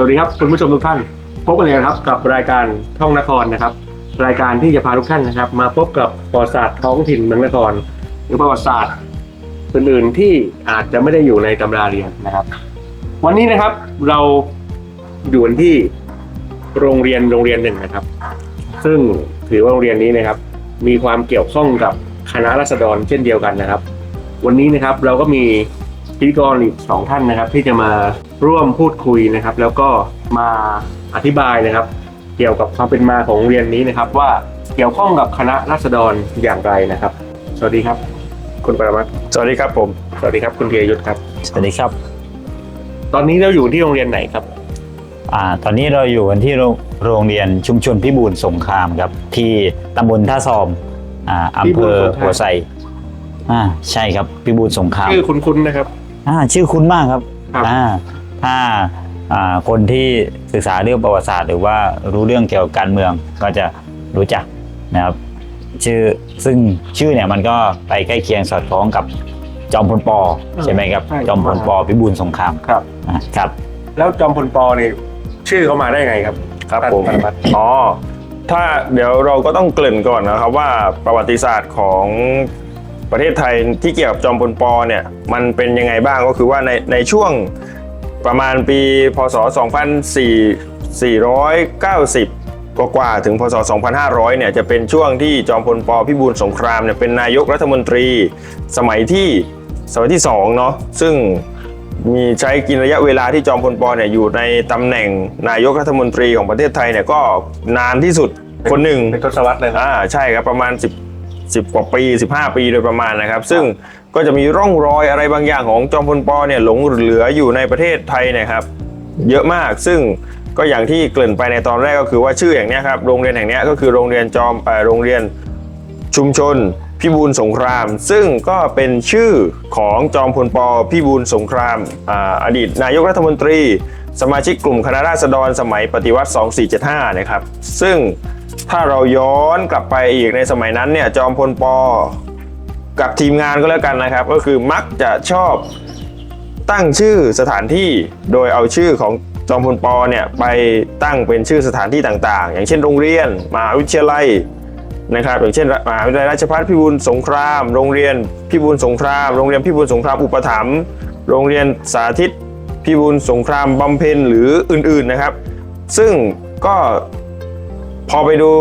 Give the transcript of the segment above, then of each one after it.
สวัสดีครับคุณผู้ชมทุกท่าน พบกันเลยนะครับกับรายการท่องนครนะครับ รายการที่จะพาทุกท่านนะครับ มาพบกับประวัติศาสตร์ท้องถิ่นเมืองนคร หรือประวัติศาสตร์อื่นๆที่อาจจะไม่ได้อยู่ในตำราเรียนนะครับ วันนี้นะครับเราอยู่กันที่โรงเรียนโรงเรียนหนึ่งนะครับ ซึ่งถือว่าโรงเรียนนี้นะครับ มีความเกี่ยวข้องกับคณะรัษฎรเช่นเดียวกันนะครับ วันนี้นะครับเราก็มีพิธีกรอีกสองท่านนะครับ ที่จะมา ร่วมพูดคุยนะครับ แล้วก็มาอธิบายนะครับ เกี่ยวกับความเป็นมาของโรงเรียนนี้นะครับ ว่าเกี่ยวข้องกับคณะรัษฎรอย่างไรนะครับ สวัสดีครับ คุณปรมัตถ์สวัสดีครับผม สวัสดีครับคุณเพียรยุทธครับ สวัสดีครับ ตอนนี้เราอยู่ที่โรงเรียนไหนครับ อ่า ตอนนี้เราอยู่กันที่โรงโรงเรียนชุมชนพิบูลสงครามครับ ที่ตำบลท่าซอมอ่าอำเภอพิบูลสงครามหัวไซอ่าใช่ครับพิบูลสงครามชื่อคุ้นๆนะครับ อ่า ชื่อคุ้นมากครับครับอ่า ถ้าอ่าคนที่ศึกษาเรื่องประวัติศาสตร์ หรือว่ารู้เรื่องเกี่ยวกับการเมืองก็จะรู้จักนะครับชื่อซึ่งชื่อเนี่ยมันก็ไปใกล้เคียงสอดคล้องกับจอมพลปอใช่ไหมครับใช่จอมพลปอพิบูลสงครามครับอ่าครับ แล้วจอมพลปอเนี่ยชื่อเขามาได้ไงครับครับท่านผมปรมัตถ์อ๋อถ้าเดี๋ยวเราก็ต้องเกริ่นก่อนนะครับว่าประวัติศาสตร์ของประเทศไทยที่เกี่ยวกับจอมพลปเนี่ยมันเป็นยังไงบ้างก็คือว่าในในช่วง ประมาณปีพศ 2490 กว่าๆถึงพศ 2500 เนี่ยจะเป็นช่วงที่จอมพลปพิบูลสงครามเนี่ยเป็นนายกรัฐมนตรีสมัยที่สมัยที่สองเนาะซึ่งมีใช้กินระยะเวลาที่จอมพลปเนี่ยอยู่ในตำแหน่งนายกรัฐมนตรีของประเทศไทยเนี่ยก็นานที่สุดคนหนึ่งเป็นทศวรรษเลยนะอ่าใช่ครับประมาณ 10 10กว่าปี 15 ปีโดยประมาณนะครับ ซึ่ง ก็จะมีร่องรอยอะไรบางอย่างของจอมพลปเนี่ยหลงเหลืออยู่ในประเทศไทยนะครับ เยอะมากซึ่งก็อย่างที่เกริ่นไปในตอนแรกก็คือว่าชื่ออย่างนี้ครับโรงเรียนแห่งนี้ก็คือโรงเรียนจอมโรงเรียนชุมชนพิบูลสงคราม ซึ่งก็เป็นชื่อของจอมพลปพิบูลสงครามอาอดีตนายกรัฐมนตรี สมาชิกกลุ่มคณะราษฎรสมัยปฏิวัติ 2475 นะครับ ซึ่งถ้าเราย้อนกลับไปอีกในสมัยนั้นเนี่ยจอมพลป กับทีมงานก็แล้วกันนะครับ ก็คือมักจะชอบตั้งชื่อสถานที่โดยเอาชื่อของจอมพลปอเนี่ยไปตั้งเป็นชื่อสถานที่ต่างๆ อย่างเช่นโรงเรียนมหาวิทยาลัยนะครับอย่างเช่นมหาวิทยาลัยราชภัฏพิบูลสงคราม โรงเรียนพิบูลสงคราม โรงเรียนพิบูลสงครามอุปถัมภ์โรงเรียนสาธิตพิบูลสงครามบำเพ็ญหรืออื่นๆนะครับ ซึ่งก็พอไปดู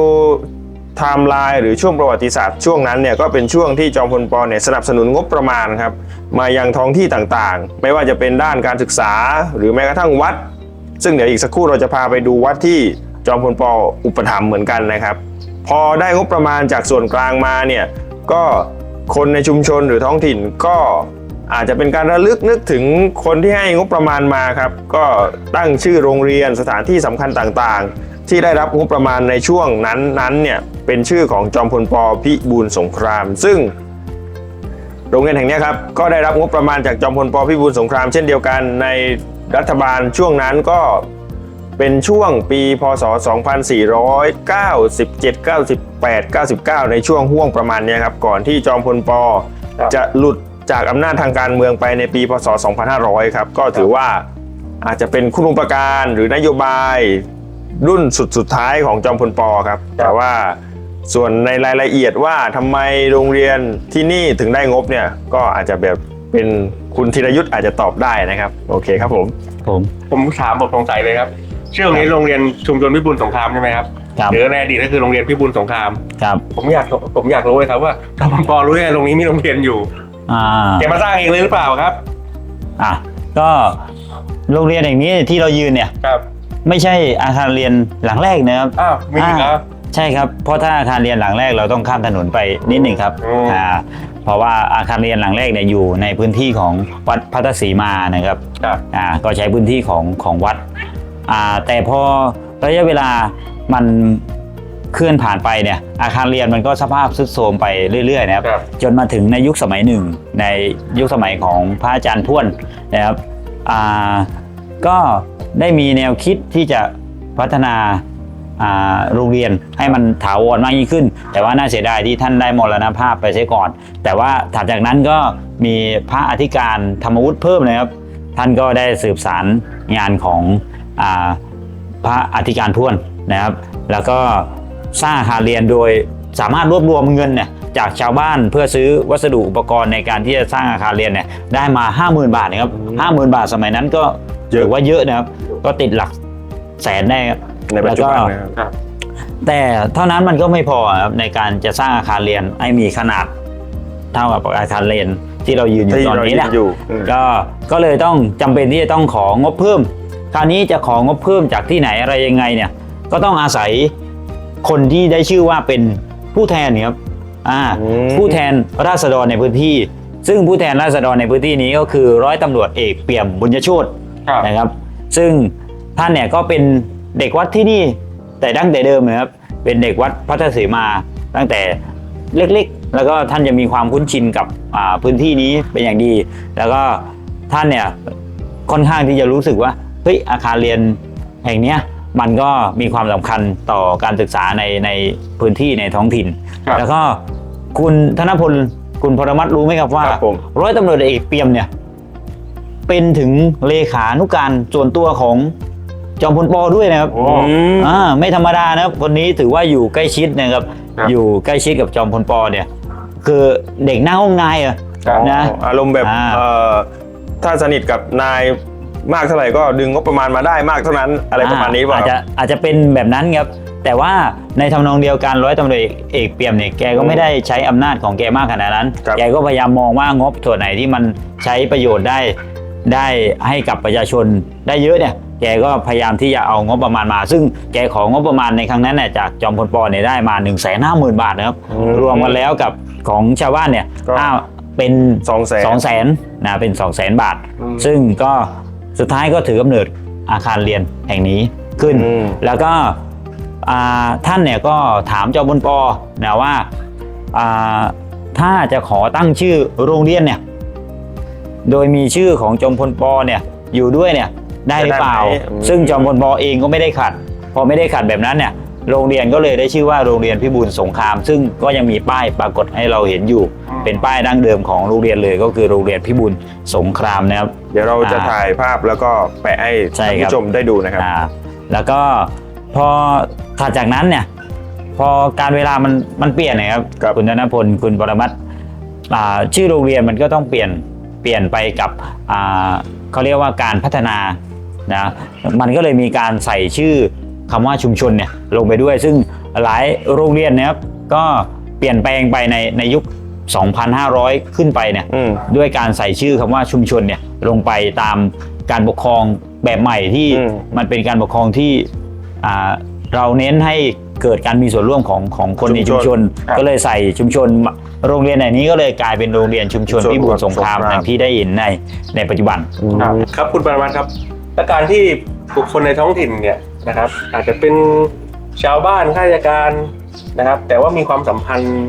ไทม์ไลน์หรือช่วงประวัติศาสตร์ช่วงนั้นเนี่ยก็เป็นช่วงที่จอมพลปเนี่ยสนับสนุนงบประมาณครับมายังท้องที่ต่างๆ ไม่ว่าจะเป็นด้านการศึกษา หรือแม้กระทั่งวัด ซึ่งเดี๋ยวอีกสักครู่เราจะพาไปดูวัดที่จอมพลปอุปถัมภ์เหมือนกันนะครับ พอได้งบประมาณจากส่วนกลางมาเนี่ยก็คนในชุมชนหรือท้องถิ่นก็อาจจะเป็นการระลึกนึกถึงคนที่ให้งบประมาณมาครับ ก็ตั้งชื่อโรงเรียนสถานที่สำคัญต่างๆ ที่ได้รับงบประมาณในช่วงนั้นนั้นเนี่ยเป็นชื่อของจอมพลปพิบูลสงคราม ซึ่งโรงเรียนแห่งเนี้ยครับก็ได้รับงบประมาณจากจอมพลปพิบูลสงคราม เช่นเดียวกันในรัฐบาลช่วงนั้นก็เป็นช่วงปี พศ 2497 98 99 ในช่วงห่วงประมาณเนี้ยครับก่อนที่จอมพลปครับจะหลุดจากอำนาจทางการเมืองไปในปี พศ 2500 ครับก็ถือว่าอาจจะเป็นคุณูปการหรือนโยบาย รุ่นสุดสุดท้ายของจอมพลปครับ แต่ว่าส่วนในรายละเอียดว่าทำไมโรงเรียนที่นี่ถึงได้งบเนี่ย ก็อาจจะแบบเป็นคุณธีรยุทธ์อาจจะตอบได้นะครับ โอเคครับผม ผมผมถามผมสงสัยเลยครับชื่อโรงเรียนโรงเรียนชุมชนพิบูลสงครามใช่ไหมครับครับหรือในอดีตก็คือโรงเรียนพิบูลสงครามครับผมอยากผมอยากรู้เลยครับว่าจอมพลปรู้ยังไงโรงนี้มีโรงเรียนอยู่อ่าแกมาสร้างเองเลยหรือเปล่าครับ อะก็โรงเรียนอย่างนี้ที่เรายืนเนี่ยครับ ไม่ใช่อาคารเรียนหลังแรกนะครับ อ้าวมีอีกเหรออ่าใช่ครับเพราะถ้าอาคารเรียนหลังแรกเราต้องข้ามถนนไปนิดหนึ่งครับอืม อ่าเพราะว่าอาคารเรียนหลังแรกเนี่ยอยู่ในพื้นที่ของวัดพัทศรีมานะครับ ครับ อ่าก็ใช้พื้นที่ของของวัดอ่าแต่พอระยะเวลามันเคลื่อนผ่านไปเนี่ยอาคารเรียนมันก็สภาพทรุดโทรมไปเรื่อยๆนะครับ ครับ จนมาถึงในยุคสมัยหนึ่ง ในยุคสมัยของพระอาจารย์ท้วนนะครับอ่าก็ ได้มีแนวคิดที่จะพัฒนาโรงเรียนให้มันถาวรมากยิ่งขึ้น แต่ว่าน่าเสียดายที่ท่านได้มรณภาพไปเสียก่อน แต่ว่าถัดจากนั้นก็มีพระอธิการธรรมวุฒิเพิ่มนะครับ ท่านก็ได้สืบสารงานของอพระอธิการท่วนนะครับ แล้วก็สร้างอาคารเรียนโดยสามารถรวบรวมเงินเนี่ยจากชาวบ้านเพื่อซื้อวัสดุอุปกรณ์ในการที่จะสร้างอาคารเรียนเนี่ยได้มา 50,000 บาทนะครับ50,000 บาทสมัยนั้นก็ ถือว่าเยอะนะครับ ก็ติดหลักแสนได้ครับในปัจจุบันแล้วก็นะครับครับแต่เท่านั้นมันก็ไม่พอครับในการจะสร้างอาคารเรียนให้มีขนาดเท่ากับอาคารเรียนที่เรายืนอยู่ที่ตอนเรานี้ยืนะนอยู่อืมก็ก็เลยต้องจำเป็นที่จะต้องของบเพิ่ม คราวนี้จะของบเพิ่มจากที่ไหนอะไรยังไงเนี่ย ก็ต้องอาศัยคนที่ได้ชื่อว่าเป็นผู้แทนครับอ่าอืมผู้แทนราษฎรในพื้นที่ ซึ่งผู้แทนราษฎรในพื้นที่นี้ก็คือร้อยตำรวจเอกเปี่ยมบุญยโชตครับ นะครับ ซึ่งท่านเนี่ยก็เป็นเด็กวัดที่นี่ แต่ดั้งแต่เดิมนะครับเป็นเด็กวัดพัทธสีมาตั้งแต่เล็กๆ แล้วก็ท่านจะมีความคุ้นชินกับอ่าพื้นที่นี้เป็นอย่างดี แล้วก็ท่านเนี่ยค่อนข้างที่จะรู้สึกว่าเฮ้ยอาคารเรียนแห่งเนี้ยมันก็มีความสำคัญต่อการศึกษาในในพื้นที่ในท้องถิ่นครับแล้วก็คุณธนพลคุณพรมัตถ์รู้ไหมครับว่าครับผมร้อยตำรวจเอกเปียมเนี่ย เป็นถึงเลขานุการส่วนตัวของจอมพลปอด้วยนะครับโอ้อืมอ่าไม่ธรรมดานะครับคนนี้ถือว่าอยู่ใกล้ชิดนะครับ ครับ อยู่ใกล้ชิดกับจอมพลปอเนี่ย คือเด็กหน้าห้องนายอะครับนะ อารมณ์แบบอ่า เอ่อถ้าสนิทกับนายมากเท่าไหร่ก็ดึงงบประมาณมาได้มากเท่านั้นอะไรประมาณนี้เปล่าอาจคจะรับอาจจะเป็นแบบนั้นครับ แต่ว่าในทำนองเดียวกันร้อยตำรวจเอกเปียมเนี่ยแกก็ไม่ได้ใช้อำนาจของแกมากขนาดนั้นครับแกก็พยายามมองว่างบส่วนไหนที่มันใช้ประโยชน์ได้ ได้ให้กับประชาชนได้เยอะเนี่ยแกก็พยายามที่จะเอางบประมาณมา ซึ่งแกของงบประมาณในครั้งนั้นเนี่ยจากจอมพลปอเนี่ยได้มา1นึ่งแสนห้าหมื่นบาทนะครับอืมรวมกันแล้วกับของชาวบ้านเนี่ยก็อ้าวเป็นสองแสน สองแสนนะเป็น2องแสนบาท อืมซึ่งก็สุดท้ายก็ถือกำเนิดอาคารเรียนแห่งนี้ขึ้น อืม แล้วก็อ่าท่านเนี่ยก็ถามจอมพลปอนะว่าอ่าถ้าจะขอตั้งชื่อโรงเรียนเนี่ย โดยมีชื่อของจอมพลปอเนี่ยอยู่ด้วยเนี่ยได้หรือเปล่า จะได้ไหมอืมซึ่งจอมพลปอเองก็ไม่ได้ขัด พอไม่ได้ขัดแบบนั้นเนี่ยโรงเรียนก็เลยได้ชื่อว่าโรงเรียนพิบูลสงคราม ซึ่งก็ยังมีป้ายปรากฏให้เราเห็นอยู่ เป็นป้ายดั้งเดิมของโรงเรียนเลยก็คือโรงเรียนพิบูลสงครามนะครับ เดี๋ยวเราจะอ่าถ่ายภาพแล้วก็แปะให้ใช่ท่านครับ ผู้ชมได้ดูนะครับ อ่าแล้วก็พอถัดจากนั้นเนี่ยพอการเวลามันมันเปลี่ยนนะครับครับ คุณธนพลคุณปรมัตถ์อ่าชื่อโรงเรียนมันก็ต้องเปลี่ยนเปลี่ยนไปกับอ่าเขาเรียกว่าการพัฒนานะมันก็เลยมีการใส่ชื่อคำว่าชุมชนเนี่ยลงไปด้วย ซึ่งหลายโรงเรียนนะครับก็เปลี่ยนแปลงไปในในยุค 2,500 ขึ้นไปเนี่ยอืมด้วยการใส่ชื่อคำว่าชุมชนเนี่ยลงไปตามการปกครองแบบใหม่ที่อืมมันเป็นการปกครองที่อ่าเราเน้นให้ เกิดการมีส่วนร่วมของของคนในชุชุมมชชนนก็เลยใส่ชุมชน โรงเรียนไหนนี้ก็เลยกลายเป็นโรงเรียนชุมชนชุมชนพิบูลสงครามสงครามอย่างที่ได้เห็นในในปัจจุบันครับครับคุณปรมัตถ์ครับและการที่บุคคลในท้องถิ่นเนี่ยนะครับอาจจะเป็นชาวบ้านข้าราชการนะครับ แต่ว่ามีความสัมพันธ์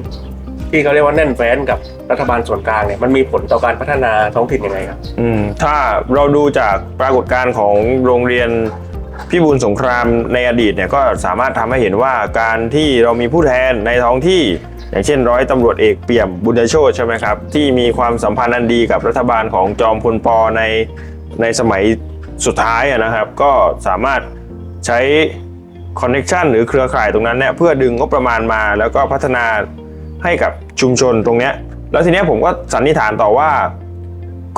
ที่เขาเรียกว่าแน่นแฟ้นกับรัฐบาลส่วนกลางเนี่ยมันมีผลต่อการพัฒนาท้องถิ่นยังไงครับ อืมถ้าเราดูจากปรากฏการณ์ของโรงเรียน พิบูลสงครามในอดีตเนี่ยก็สามารถทำให้เห็นว่าการที่เรามีผู้แทนในท้องที่ อย่างเช่น ร้อยตำรวจเอกเปี่ยมบุญโชตใช่ไหมครับ ที่มีความสัมพันธ์อันดีกับรัฐบาลของจอมพลปในในสมัยสุดท้ายอะนะครับ ก็สามารถใช้คอนเน็ชันหรือเครือข่ายตรงนั้นเนี่ยเพื่อดึงงบประมาณมา แล้วก็พัฒนาให้กับชุมชนตรงเนี้ยแล้วทีนี้ผมก็สันนิษฐานต่อว่า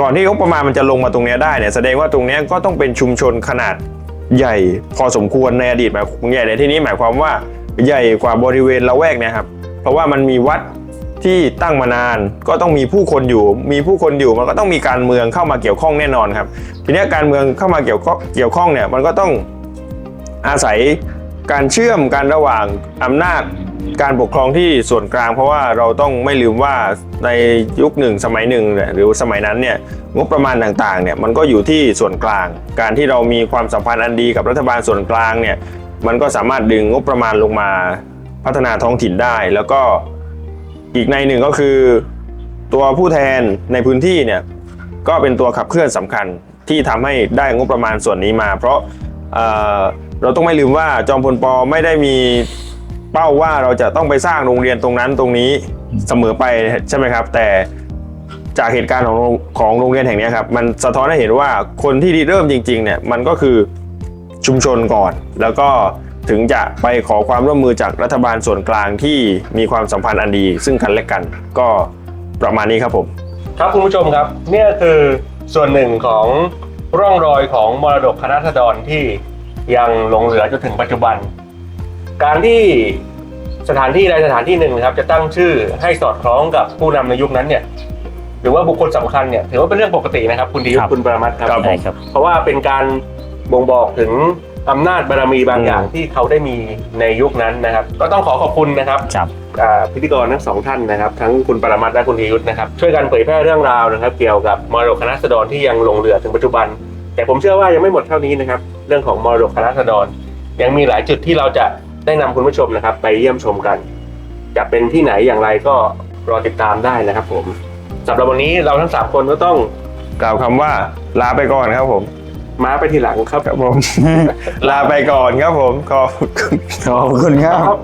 ก่อนที่งบประมาณมันจะลงมาตรงนี้ได้เนี่ยแสดงว่าตรงนี้ก็ต้องเป็นชุมชนขนาด ใหญ่พอสมควรในอดีตหมายใหญ่ในที่นี้หมายความว่าใหญ่กว่าบริเวณละแวกเนี่ยครับเพราะว่ามันมีวัดที่ตั้งมานานก็ต้องมีผู้คนอยู่ มีผู้คนอยู่มันก็ต้องมีการเมืองเข้ามาเกี่ยวข้องแน่นอนครับ ทีนี้การเมืองเข้ามาเกี่ยวข้องเกี่ยวข้องเนี่ยมันก็ต้องอาศัยการเชื่อมกันระหว่างอำนาจ การปกครองที่ส่วนกลาง เพราะว่าเราต้องไม่ลืมว่าในยุคหนึ่งสมัยหนึ่งหรือสมัยนั้นเนี่ยงบประมาณต่างๆเนี่ยมันก็อยู่ที่ส่วนกลาง การที่เรามีความสัมพันธ์อันดีกับรัฐบาลส่วนกลางเนี่ยมันก็สามารถดึงงบประมาณลงมาพัฒนาท้องถิ่นได้ แล้วก็อีกในหนึ่งก็คือ ตัวผู้แทนในพื้นที่เนี่ยก็เป็นตัวขับเคลื่อนสำคัญที่ทำให้ได้งบประมาณส่วนนี้มา เพราะเเราต้องไม่ลืมว่าจอมพลปไม่ได้มี เป้าว่าเราจะต้องไปสร้างโรงเรียนตรงนั้นตรงนี้เสมอไปใช่ไหมครับ แต่จากเหตุการณ์ของโรงของโรงเรียนแห่งนี้ครับมันสะท้อนให้เห็นว่าคนที่ริเริ่มจริงๆเนี่ยมันก็คือชุมชนก่อน แล้วก็ถึงจะไปขอความร่วมมือจากรัฐบาลส่วนกลางที่มีความสัมพันธ์อันดี ซึ่งกันและกัน ก็ประมาณนี้ครับผม ครับคุณผู้ชมครับเนี่ยคือส่วนหนึ่งของร่องรอยของมรดกคณะราษฎรที่ยังหลงเหลือจนถึงปัจจุบัน การที่สถานที่ใดสถานที่หนึ่งนะครับ จะตั้งชื่อให้สอดคล้องกับผู้นำในยุคนั้นเนี่ยหรือว่าบุคคลสำคัญเนี่ยถือว่าเป็นเรื่องปกตินะครับ คุณดีครับคุณประมัติครับครับใช่ครับ เพราะว่าเป็นการบ่งบอกถึงอำนาจบารมีบางอย่างอืมที่เขาได้มีในยุคนั้นนะครับ ก็ต้องขอขอบคุณนะครับครับอ่าพิธีกรทั้งสองท่านนะครับ ทั้งคุณปรมัตถ์และคุณธียุทธนะครับช่วยกันเผยแพร่เรื่องราวนะครับ เกี่ยวกับมรดกคณะราษฎรที่ยังหลงเหลือถึงปัจจุบัน แต่ผมเชื่อว่ายังไม่หมดเท่านี้นะครับ เรื่องของมรดกคณะราษฎรยังมีหลายจุดที่เราจะ ได้นำคุณผู้ชมนะครับ ไปเยี่ยมชมกัน จะเป็นที่ไหนอย่างไรก็รอติดตามได้นะครับ ผมสำหรับวันนี้เราทั้งสามคนก็ต้องกล่าวคำว่าลาไปก่อนครับผมม้าไปทีหลังครับครับผม ลาไปก่อนครับผมขอบคุณขอบคุณครับครับ